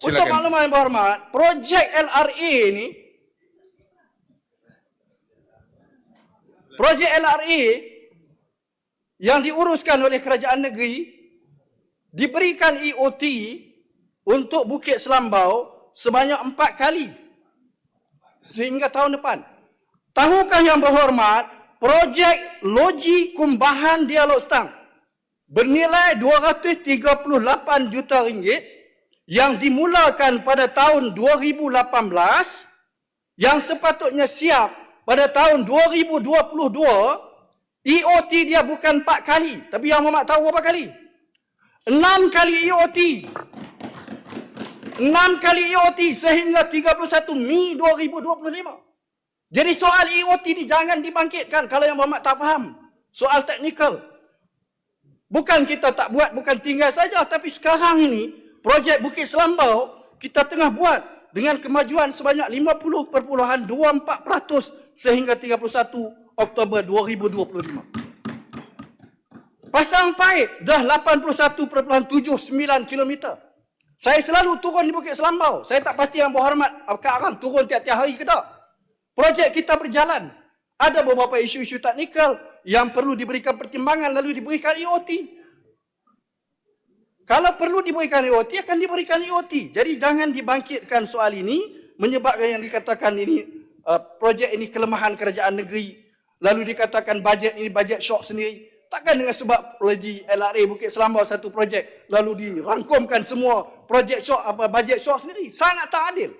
Untuk Silakan. makluman yang berhormat, projek LRA ni projek LRA yang diuruskan oleh kerajaan negeri diberikan EOT untuk Bukit Selambau sebanyak empat kali sehingga tahun depan. Tahukah yang berhormat, projek Loji Kumbahan Dialog Stang bernilai 238 juta ringgit yang dimulakan pada tahun 2018 yang sepatutnya siap pada tahun 2022 EOT dia bukan 4 kali tapi yang Muhammad tahu berapa kali? 6 kali EOT 6 kali EOT sehingga 31 Mei 2025 jadi soal EOT ni jangan dibangkitkan kalau yang Muhammad tak faham. Soal teknikal. Bukan kita tak buat, bukan tinggal saja. Tapi sekarang ini, projek Bukit Selambau, kita tengah buat dengan kemajuan sebanyak 50.24% sehingga 31 Oktober 2025. Pasang Pait dah 81.79 km. Saya selalu turun di Bukit Selambau. Saya tak pasti yang berhormat Kak Aram turun tiap-tiap hari ke tak. Projek kita berjalan. Ada beberapa isu-isu teknikal yang perlu diberikan pertimbangan lalu diberikan EOT. Kalau perlu diberikan EOT, akan diberikan EOT. Jadi jangan dibangkitkan soal ini menyebabkan yang dikatakan ini uh, projek ini kelemahan kerajaan negeri. Lalu dikatakan bajet ini bajet shock sendiri. Takkan dengan sebab proyek LRA Bukit Selambau satu projek lalu dirangkumkan semua projek shock apa bajet shock sendiri. Sangat tak adil.